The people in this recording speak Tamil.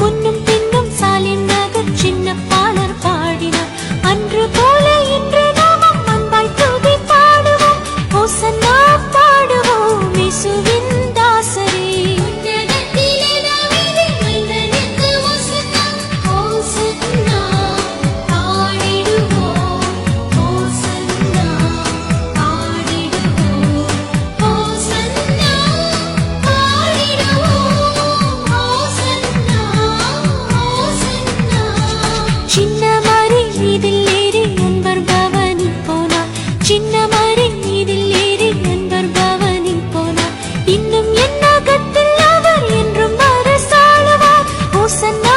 முன்னும் இன்னும் என்ன கத்தில் அவர் என்றும் அரசாளுவார் ஓசன்னா